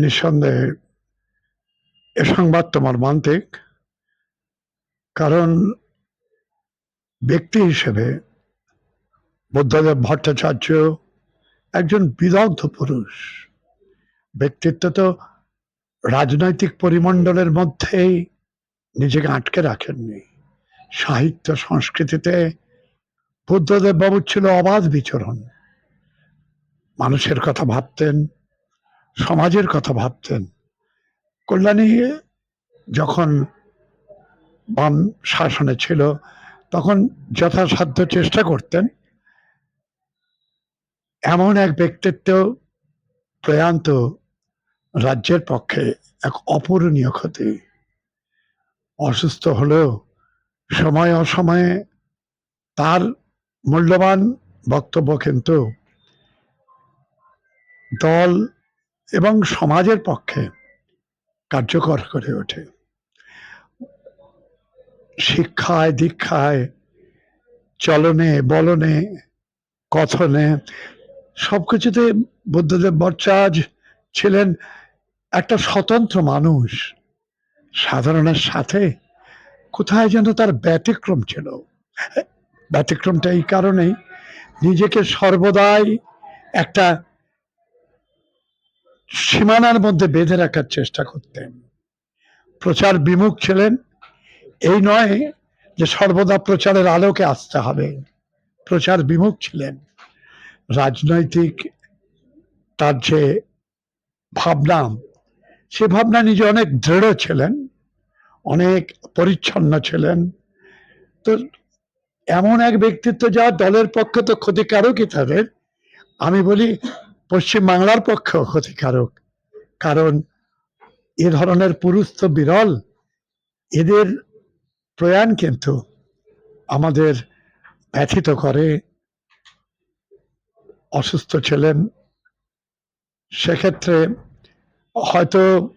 নিঃসন্দেহে এ সংবাদ তোমার মান্তিক কারণ ব্যক্তি হিসেবে বুদ্ধদেব ভট্টাচার্য একজন বিদগ্ধ পুরুষ। ব্যক্তিত্ব তো রাজনৈতিক পরিমণ্ডলের মধ্যেই নিজেকে আটকে রাখেননি। সাহিত্য সংস্কৃতিতে বুদ্ধদেব বাবু ছিল অবাধ বিচরণ। মানুষের কথা ভাবতেন সমাজের কথা ভাবতেন। কল্যাণী যখন বাম শাসনে ছিল, তখন যথাসাধ্য চেষ্টা করতেন। এমন এক ব্যক্তিত্ব প্রয়ান্ত রাজ্যের পক্ষে এক অপূরণীয় ক্ষতি। অসুস্থ হলেও সময় অসময়ে তার মূল্যবান বক্তব্য কিন্তু দল এবং সমাজের পক্ষে কার্যকর করে ওঠে। শিক্ষায়, দীক্ষায়, চলনে, বলনে, কথনে সবকিছুতে বুদ্ধদেব ভট্টাচার্য ছিলেন একটা স্বতন্ত্র মানুষ। সাধারণের সাথে কোথায় যেন তার ব্যতিক্রম ছিল। ব্যতিক্রমটা এই কারণেই নিজেকে সর্বদাই একটা সীমানার মধ্যে বেঁধে রাখার চেষ্টা করতেন। প্রচার বিমুখ ছিলেন। এই নয় যে সর্বদা প্রচারের আলোকে আসতে হবে। প্রচার বিমুখ ছিলেন। রাজনৈতিক তার যে ভাবনা, সে ভাবনা নিজে অনেক দৃঢ় ছিলেন, অনেক পরিচ্ছন্ন ছিলেন। তো এমন এক ব্যক্তিত্ব যা দলের পক্ষে তো ক্ষতিকারকই তাদের, আমি বলি পশ্চিম বাংলার পক্ষেও ক্ষতিকারক কারণ এ ধরনের পুরুষ তো বিরল। এদের প্রয়াণ কিন্তু আমাদের ব্যথিত করে। অসুস্থ ছিলেন। সেক্ষেত্রে হয়তো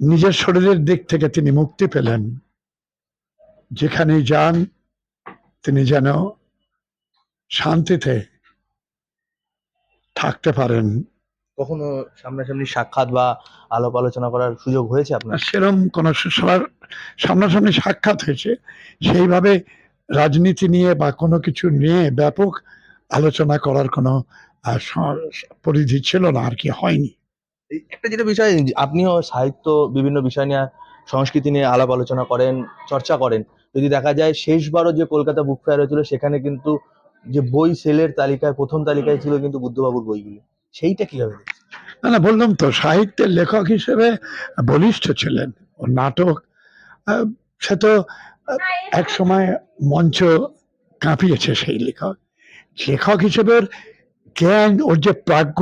নিজের শরীরের দিক থেকে তিনি মুক্তি পেলেন। যেখানেই যান, তিনি যেন শান্তিতে থাকতে পারেন। কখনো সামনাসামনি সাক্ষাৎ বা আলাপ আলোচনা করার সুযোগ হয়েছে আপনার? সেরম কোন সবার সামনাসামনি সাক্ষাৎ হয়েছে। সেইভাবে রাজনীতি নিয়ে বা কোনো কিছু নিয়ে ব্যাপক আলোচনা করার কোনো পরিধি ছিল না আর কি হয়নি। এই একটা যেটা বিষয় আপনিও সাহিত্য বিভিন্ন বিষয় নিয়ে সংস্কৃতি নিয়ে আলাপ আলোচনা করেন চর্চা করেন। যদি দেখা যায় শেষবারও যে কলকাতা বুক ফেয়ার হয়েছিল সেখানে কিন্তু যে বই সেলের তালিকায় প্রথম তালিকায় ছিল কিন্তু বুদ্ধবাবুর বইগুলো। সেইটা কীভাবে? না না বললাম তো সাহিত্যের লেখক হিসেবে বলিষ্ঠ ছিলেন নাটক সে তো এক সময় মঞ্চ কাঁপিয়েছে সেই লেখক। লেখক হিসেবে জ্ঞান ওর যে প্রাজ্ঞ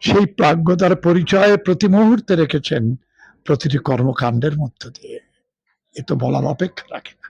সেই প্রাজ্ঞতার পরিচয় প্রতি মুহূর্তে রেখেছেন প্রতিটি কর্মকাণ্ডের মধ্য দিয়ে। এ তো বলার অপেক্ষা রাখে না।